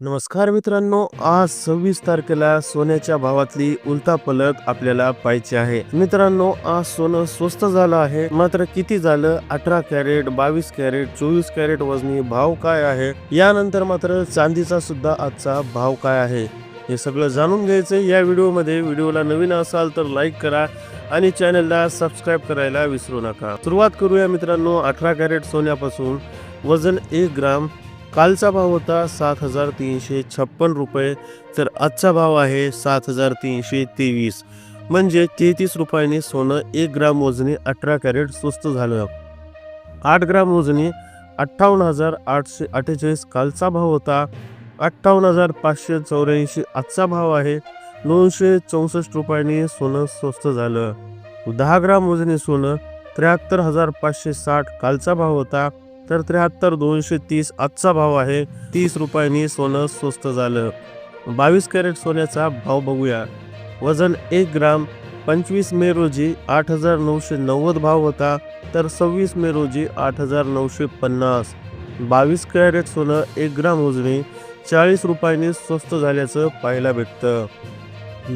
नमस्कार मित्रांनो आज सव्वीस तारखेला सोन्याच्या भावातली उलतापलट आपल्याला पाहायची आहे. मित्रांनो आज सोनं स्वस्त झालं आहे. मात्र किती झालं? अठरा कॅरेट बावीस कॅरेट चोवीस कॅरेट वजनी भाव काय आहे? यानंतर मात्र चांदीचा सुद्धा आजचा भाव काय आहे? हे सगळं जाणून घ्यायचं या व्हिडिओमध्ये व्हिडिओला नवीन असाल तर लाईक करा आणि चॅनलला सबस्क्राईब करायला विसरू नका. सुरुवात करूया मित्रांनो अठरा कॅरेट सोन्यापासून. वजन एक ग्राम कालचा भाव होता सात हजार तीनशे छप्पन रुपये तर आजचा भाव आहे सात हजार तीनशे तेवीस. म्हणजे तेहतीस रुपयांनी सोनं एक ग्राम वजनी अठरा कॅरेट स्वस्त झालं. आठ ग्राम वजनी अठ्ठावन्न हजार आठशे अठ्ठेचाळीस कालचा भाव होता अठ्ठावन्न हजार पाचशे चौऱ्याऐंशी. आजचा भाव आहे दोनशे चौसष्ट रुपयांनी सोनं स्वस्त झालं. दहा ग्राम वजनी सोनं त्र्याहत्तर हजार पाचशे साठ कालचा भाव होता तर त्र्याहत्तर दोनशे तीस आजचा भाव आहे. तीस रुपयांनी सोनं स्वस्त झालं. बावीस कॅरेट सोन्याचा भाव बघूया. वजन एक ग्राम पंचवीस मे रोजी आठ हजार नऊशे नव्वद भाव होता तर सव्वीस मे रोजी आठ हजार नऊशे पन्नास. बावीस कॅरेट सोनं एक ग्राम वजनी चाळीस रुपयांनी स्वस्त झाल्याचं पाहायला भेटतं.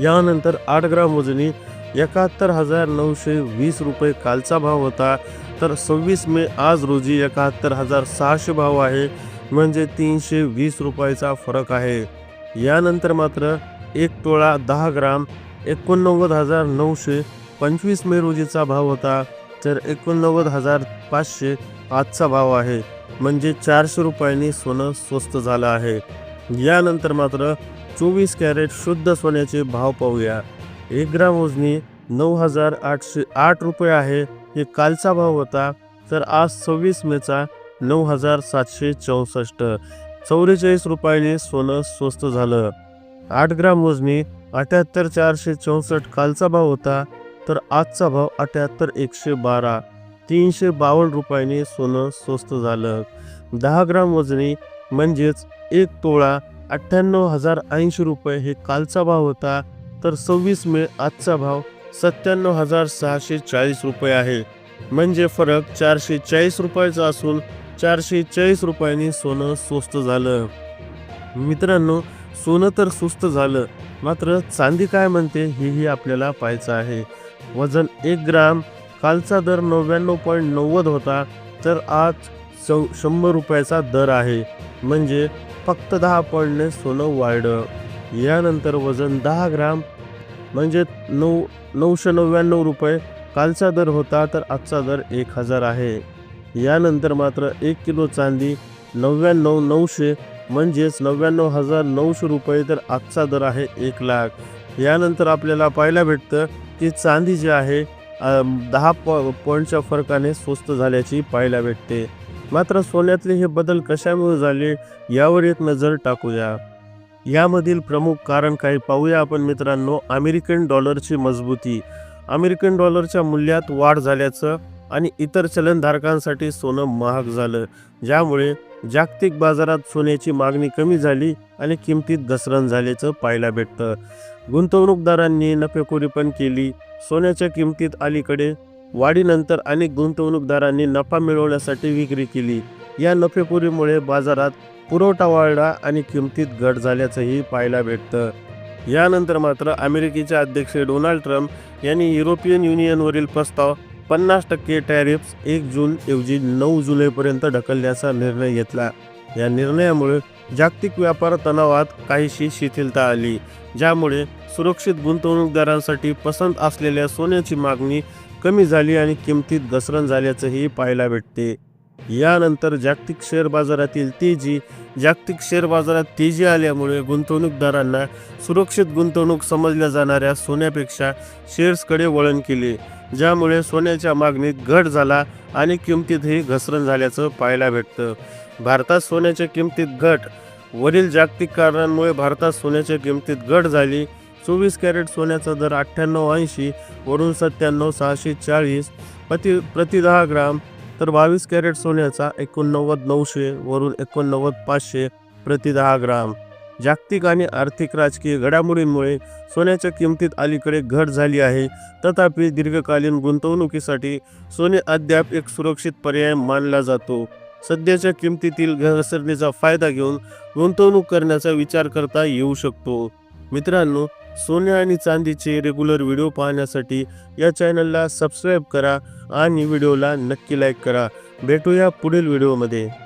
यानंतर आठ ग्राम वजनी एकाहत्तर हजार नऊशे वीस रुपये कालचा भाव होता तर सव्वीस मे आज रोजी एकाहत्तर हजार सहाशे भाव आहे. म्हणजे तीनशे वीस रुपयाचा फरक आहे. यानंतर मात्र एक टोळा दहा ग्राम एकोणनव्वद हजार नऊशे पंचवीस मे रोजीचा भाव होता. तर एकोणनव्वद हजार पाचशे आजचा भाव आहे. म्हणजे चारशे रुपयांनी सोनं स्वस्त झालं आहे. यानंतर मात्र चोवीस कॅरेट शुद्ध सोन्याचे भाव पाहूया. एक ग्राम वजनी नऊ हजार आठशे आठ रुपये आहे. हे कालचा भाव होता तर आज सव्वीस मेचा नऊ हजार सातशे चौसष्ट. चौवेचाळीस रुपयाने सोनं स्वस्त झालं. आठ ग्राम वजनी अठ्याहत्तर चारशे चौसष्ट कालचा भाव होता तर आजचा भाव अठ्याहत्तर एकशे बारा. तीनशे बावन्न रुपयाने सोनं स्वस्त झालं. दहा ग्राम वजनी म्हणजेच एक तोळा अठ्ठ्याण्णव हजार ऐंशी रुपये हे कालचा भाव होता तर सव्वीस मे आजचा भाव सत्त्याण्णव हजार सहाशे चाळीस रुपये आहे. म्हणजे फरक चारशे चाळीस रुपयाचा असून चारशे चाळीस रुपयांनी सोनं स्वस्त झालं. मित्रांनो सोनं तर स्वस्त झालं. मात्र चांदी काय म्हणते हेही आपल्याला पाहायचं आहे. वजन एक ग्राम कालचा दर नव्याण्णव पॉईंट नव्वद होता तर आज चौ शंभर रुपयाचा दर आहे. म्हणजे फक्त दहा पॉईंटने सोनं वाढलं. यानंतर वजन दहा ग्राम म्हणजे नऊ नऊशे नव्याण्णव रुपये. कालचा दर होता तर आजचा दर एक हजार आहे. यानंतर मात्र एक किलो चांदी नव्याण्णव नऊशे म्हणजेच नव्याण्णव हजार नऊशे रुपये तर आजचा दर आहे एक लाख. यानंतर आपल्याला पाहायला भेटतं की चांदी जी आहे दहा पॉ पॉईंटच्या फरकाने स्वस्त झाल्याची पाहायला भेटते. मात्र सोन्यातले हे बदल कशामुळे झाले यावर एक नजर टाकूया. यामधील प्रमुख कारण काही पाहूया आपण मित्रांनो. अमेरिकन डॉलरची मजबूती. अमेरिकन डॉलरच्या मूल्यात वाढ झाल्याचं आणि इतर चलनधारकांसाठी सोनं महाग झालं. ज्यामुळे जागतिक बाजारात सोन्याची मागणी कमी झाली आणि किमतीत घसरण झाल्याचं पाहायला भेटतं. गुंतवणूकदारांनी नफेखोरी पण केली. सोन्याच्या किमतीत अलीकडे वाढीनंतर अनेक गुंतवणूकदारांनी नफा मिळवण्यासाठी विक्री केली. या नफेखोरीमुळे बाजारात पुरवठा वाढला आणि किमतीत घट झाल्याचंही पाहायला भेटतं. यानंतर मात्र अमेरिकेचे अध्यक्ष डोनाल्ड ट्रम्प यांनी युरोपियन युनियनवरील प्रस्ताव पन्नास टक्के टॅरिफ्स एक जून ऐवजी नऊ जुलैपर्यंत ढकलण्याचा निर्णय घेतला. या निर्णयामुळे जागतिक व्यापार तणावात काहीशी शिथिलता आली ज्यामुळे सुरक्षित गुंतवणूकदारांसाठी पसंत असलेल्या सोन्याची मागणी कमी झाली आणि किमतीत घसरण झाल्याचंही पाहायला भेटते. यानंतर जागतिक शेअर बाजारातील तेजी जागतिक शेअर बाजारात तेजी आल्यामुळे गुंतवणूकदारांना सुरक्षित गुंतवणूक समजल्या जाणाऱ्या सोन्यापेक्षा शेअर्सकडे वळण केले ज्यामुळे सोन्याच्या मागणीत घट झाला आणि किमतीतही घसरण झाल्याचं पाहायला भेटतं. भारतात सोन्याच्या किमतीत घट वरील जागतिक कारणांमुळे भारतात सोन्याच्या किमतीत घट झाली. चोवीस कॅरेट सोन्याचा दर अठ्ठ्याण्णव ऐंशी वरून सत्त्याण्णव सहाशे चाळीस प्रति प्रति दहा ग्राम तर बावीस कॅरेट सोन्याचा एकोणनव्वद नऊशे वरून एकोणनव्वद पाचशे प्रति दहा ग्राम. जागतिक आणि आर्थिक राजकीय घडामोडींमुळे सोन्याच्या किमतीत अलीकडे घट झाली आहे. तथापि दीर्घकालीन गुंतवणुकीसाठी सोने अद्याप एक सुरक्षित पर्याय मानला जातो. सध्याच्या किमतीतील घसरणीचा फायदा घेऊन गुंतवणूक करण्याचा विचार करता येऊ शकतो. मित्रांनो सोने आणि चांदीचे रेग्युलर व्हिडिओ पाहण्यासाठी या चॅनलला सबस्क्राईब करा आणि व्हिडिओला नक्की लाईक करा. भेटूया पुढील व्हिडिओमध्ये